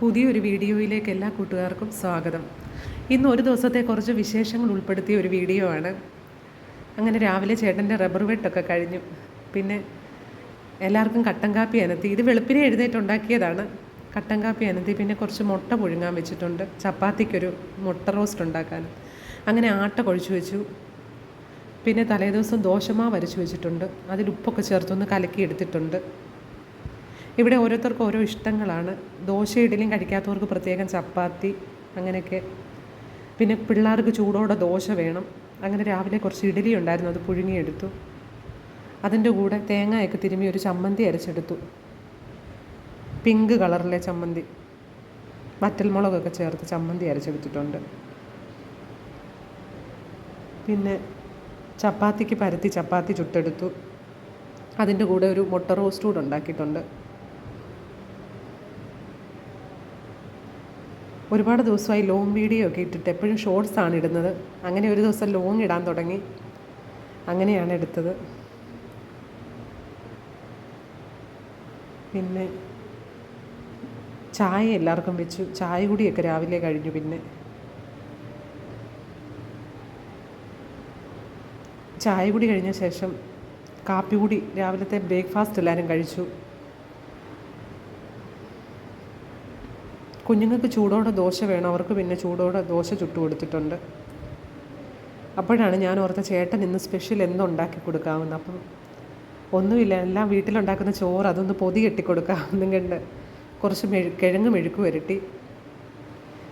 പുതിയൊരു വീഡിയോയിലേക്ക് എല്ലാ കൂട്ടുകാർക്കും സ്വാഗതം. ഇന്ന് ഒരു ദിവസത്തെ കുറച്ച് വിശേഷങ്ങൾ ഉൾപ്പെടുത്തിയ ഒരു വീഡിയോ ആണ്. അങ്ങനെ രാവിലെ ചേട്ടന്റെ റബ്ബർ വെട്ടൊക്കെ കഴിഞ്ഞു. പിന്നെ എല്ലാവർക്കും കട്ടൻ കാപ്പി അനത്തി. ഇത് വെളുപ്പിനെ എഴുന്നേറ്റുണ്ടാക്കിയതാണ്. കട്ടൻ കാപ്പി അനത്തി. പിന്നെ കുറച്ച് മുട്ട പുഴുങ്ങാൻ വെച്ചിട്ടുണ്ട്. ചപ്പാത്തിക്കൊരു മുട്ട റോസ്റ്റ് ഉണ്ടാക്കാൻ. അങ്ങനെ ആട്ട കുഴച്ച് വെച്ചു. പിന്നെ തലേദിവസം ദോശമാവ് അരച്ചു വെച്ചിട്ടുണ്ട്. അതിൽ ഉപ്പൊക്കെ ചേർത്തൊന്ന് കലക്കി എടുത്തിട്ടുണ്ട്. ഇവിടെ ഓരോരുത്തർക്കും ഓരോ ഇഷ്ടങ്ങളാണ്. ദോശ ഇഡലിയും കഴിക്കാത്തവർക്ക് പ്രത്യേകം ചപ്പാത്തി അങ്ങനെയൊക്കെ. പിന്നെ പിള്ളേർക്ക് ചൂടോടെ ദോശ വേണം. അങ്ങനെ രാവിലെ കുറച്ച് ഇഡലി ഉണ്ടായിരുന്നു അത് പുഴുങ്ങിയെടുത്തു. അതിന്റെ കൂടെ തേങ്ങയൊക്കെ തിരുമ്മി ഒരു ചമ്മന്തി അരച്ചെടുത്തു. പിങ്ക് കളറിലെ ചമ്മന്തി. വറ്റൽമുളകൊക്കെ ചേർത്ത് ചമ്മന്തി അരച്ചെടുത്തിട്ടുണ്ട്. പിന്നെ ചപ്പാത്തിക്ക് പരത്തി ചപ്പാത്തി ചുട്ടെടുത്തു. അതിന്റെ കൂടെ ഒരു മുട്ട റോസ്റ്റ് കൂടെ ഉണ്ടാക്കിയിട്ടുണ്ട്. ഒരുപാട് ദിവസമായി ലോങ് വീഡിയോ ഒക്കെ ഇട്ടിട്ട് എപ്പോഴും ഷോർട്സ് ആണ് ഇടുന്നത്. അങ്ങനെ ഒരു ദിവസം ലോങ് ഇടാൻ തുടങ്ങി. അങ്ങനെയാണ് എടുത്തത്. പിന്നെ ചായ എല്ലാവർക്കും വെച്ചു. ചായ കൂടിയൊക്കെ രാവിലെ കഴിഞ്ഞു പിന്നെ. ചായ കൂടി കഴിഞ്ഞ ശേഷം കാപ്പി കൂടി. രാവിലത്തെ ബ്രേക്ക്ഫാസ്റ്റ് എല്ലാവരും കഴിച്ചു. കുഞ്ഞുങ്ങൾക്ക് ചൂടോടെ ദോശ വേണം. അവർക്ക് പിന്നെ ചൂടോടെ ദോശ ചുട്ടു കൊടുത്തിട്ടുണ്ട്. അപ്പോഴാണ് ഞാൻ ഓർത്ത ചേട്ടൻ ഇന്ന് സ്പെഷ്യൽ എന്തുണ്ടാക്കി കൊടുക്കാമെന്ന്. അപ്പം ഒന്നുമില്ല എല്ലാം വീട്ടിലുണ്ടാക്കുന്ന ചോറ് അതൊന്ന് പൊതി കെട്ടിക്കൊടുക്കാമെന്നും കണ്ട് കുറച്ച് മെഴു കിഴങ്ങ് മെഴുക്ക് പുരട്ടി.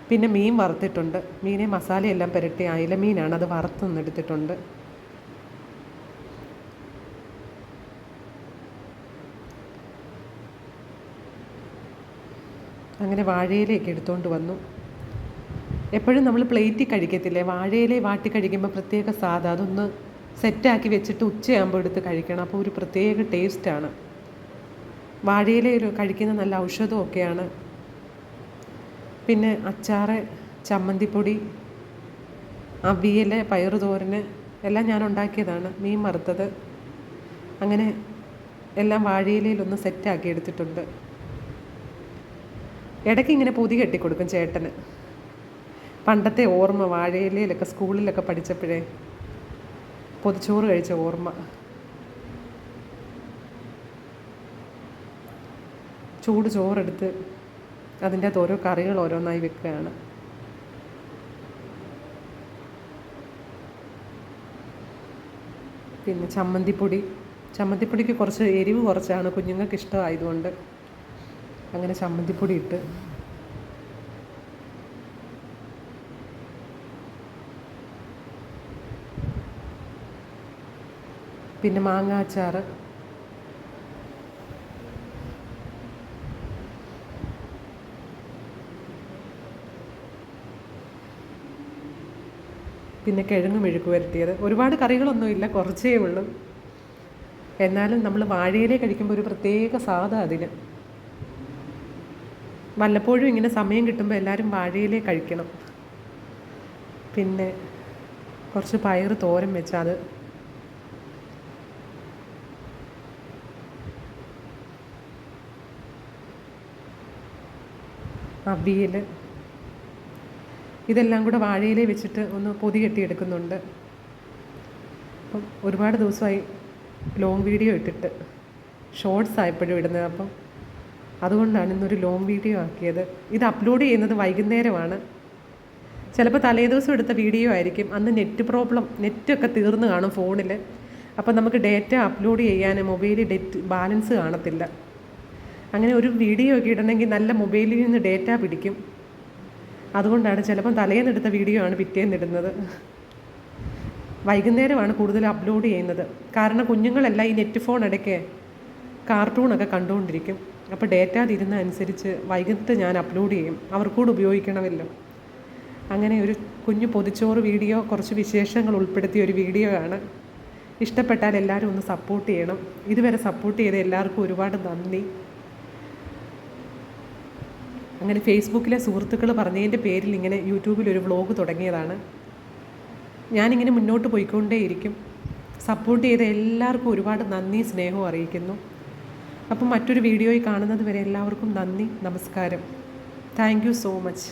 പിന്നെ മീൻ വറുത്തിട്ടുണ്ട്. മീനെ മസാലയെല്ലാം പുരട്ടി. അയില മീനാണ് അത് വറുത്തൊന്നെടുത്തിട്ടുണ്ട് അങ്ങനെ വാഴയിലേക്ക് എടുത്തുകൊണ്ട് വന്നു. എപ്പോഴും നമ്മൾ പ്ലേറ്റിൽ കഴിക്കത്തില്ലേ? വാഴയിലേ വാട്ടി കഴിക്കുമ്പോൾ പ്രത്യേക സാധ അതൊന്ന് സെറ്റാക്കി വെച്ചിട്ട് ഉച്ചയാകുമ്പോൾ എടുത്ത് കഴിക്കണം. അപ്പോൾ ഒരു പ്രത്യേക ടേസ്റ്റാണ് വാഴയില ഒരു കഴിക്കുന്ന നല്ല ഔഷധമൊക്കെയാണ് പിന്നെ അച്ചാറ് ചമ്മന്തിപ്പൊടി അവിയൽ പയറു തോരന് എല്ലാം ഞാൻ ഉണ്ടാക്കിയതാണ്. മീൻ വറുത്തത്. അങ്ങനെ എല്ലാം വാഴയിലയിലൊന്ന് സെറ്റാക്കി എടുത്തിട്ടുണ്ട്. ഇടയ്ക്ക് ഇങ്ങനെ പൊതി കെട്ടിക്കൊടുക്കും ചേട്ടന്. പണ്ടത്തെ ഓർമ്മ വാഴയിലയിലൊക്കെ സ്കൂളിലൊക്കെ പഠിച്ചപ്പോഴേ പൊതിച്ചോറ് കഴിച്ച ഓർമ്മ. ചൂട് ചോറെടുത്ത് അതിന്റെ അകത്ത് ഓരോ കറികൾ ഓരോന്നായി വെക്കുകയാണ്. പിന്നെ ചമ്മന്തിപ്പൊടി. ചമ്മന്തിപ്പൊടിക്ക് കുറച്ച് എരിവ് കുറച്ചാണ് കുഞ്ഞുങ്ങൾക്ക് ഇഷ്ടമായതുകൊണ്ട് അങ്ങനെ ചമ്മന്തിപ്പൊടി ഇട്ട്. പിന്നെ മാങ്ങ അച്ചാർ പിന്നെ കിഴങ്ങ് മെഴുക്ക് വരട്ടിയത്. ഒരുപാട് കറികളൊന്നുമില്ല കുറച്ചേ ഉള്ളൂ. എന്നാലും നമ്മൾ വാഴയിലേ കഴിക്കുമ്പോൾ ഒരു പ്രത്യേക സാധ അതിന്. വല്ലപ്പോഴും ഇങ്ങനെ സമയം കിട്ടുമ്പോൾ എല്ലാവരും വാഴയിലേ കഴിക്കണം. പിന്നെ കുറച്ച് പയർ തോരൻ വെച്ചാൽ അത്. അവിയൽ ഇതെല്ലാം കൂടെ വാഴയിലെ വെച്ചിട്ട് ഒന്ന് പൊതി കെട്ടിയെടുക്കുന്നുണ്ട്. അപ്പം ഒരുപാട് ദിവസമായി ലോങ് വീഡിയോ ഇട്ടിട്ട്. ഷോർട്സ് ആയപ്പോഴും ഇടുന്നത്. അപ്പം അതുകൊണ്ടാണ് ഇന്നൊരു ലോങ് വീഡിയോ ആക്കിയത്. ഇത് അപ്ലോഡ് ചെയ്യുന്നത് വൈകുന്നേരമാണ്. ചിലപ്പോൾ തലേദിവസം എടുത്ത വീഡിയോ ആയിരിക്കും. അന്ന് നെറ്റ് പ്രോബ്ലം നെറ്റൊക്കെ തീർന്നു കാണും ഫോണിൽ അപ്പോൾ നമുക്ക് ഡേറ്റ അപ്ലോഡ് ചെയ്യാൻ മൊബൈലിൽ ഡെറ്റ് ബാലൻസ് കാണത്തില്ല. അങ്ങനെ ഒരു വീഡിയോ ഒക്കെ ഇടണമെങ്കിൽ നല്ല മൊബൈലിൽ നിന്ന് ഡേറ്റ പിടിക്കും. അതുകൊണ്ടാണ് ചിലപ്പം തലേന്ന് എടുത്ത വീഡിയോ ആണ് പിറ്റേന്ന് ഇടുന്നത്. വൈകുന്നേരമാണ് കൂടുതൽ അപ്ലോഡ് ചെയ്യുന്നത്. കാരണം കുഞ്ഞുങ്ങളെല്ലാം ഈ നെറ്റ് ഫോൺ ഇടയ്ക്ക് കാർട്ടൂണൊക്കെ കണ്ടുകൊണ്ടിരിക്കും. അപ്പോൾ ഡേറ്റ തീരുന്ന അനുസരിച്ച് വൈകിട്ട് ഞാൻ അപ്ലോഡ് ചെയ്യും. അവർക്കൂടെ ഉപയോഗിക്കണമല്ലോ. അങ്ങനെ ഒരു കുഞ്ഞു പൊതിച്ചോറ് വീഡിയോ കുറച്ച് വിശേഷങ്ങൾ ഉൾപ്പെടുത്തിയ ഒരു വീഡിയോ ആണ്. ഇഷ്ടപ്പെട്ടാൽ എല്ലാവരും ഒന്ന് സപ്പോർട്ട് ചെയ്യണം. ഇതുവരെ സപ്പോർട്ട് ചെയ്ത എല്ലാവർക്കും ഒരുപാട് നന്ദി. അങ്ങനെ ഫേസ്ബുക്കിലെ സുഹൃത്തുക്കൾ പറഞ്ഞതിന്റെ പേരിൽ ഇങ്ങനെ യൂട്യൂബിൽ ഒരു വ്ളോഗ് തുടങ്ങിയതാണ്. ഞാനിങ്ങനെ മുന്നോട്ട് പോയിക്കൊണ്ടേയിരിക്കും. സപ്പോർട്ട് ചെയ്ത എല്ലാവർക്കും ഒരുപാട് നന്ദി സ്നേഹവും അറിയിക്കുന്നു. അപ്പം മറ്റൊരു വീഡിയോയിൽ കാണുന്നത് വരെ എല്ലാവർക്കും നന്ദി നമസ്കാരം. Thank so much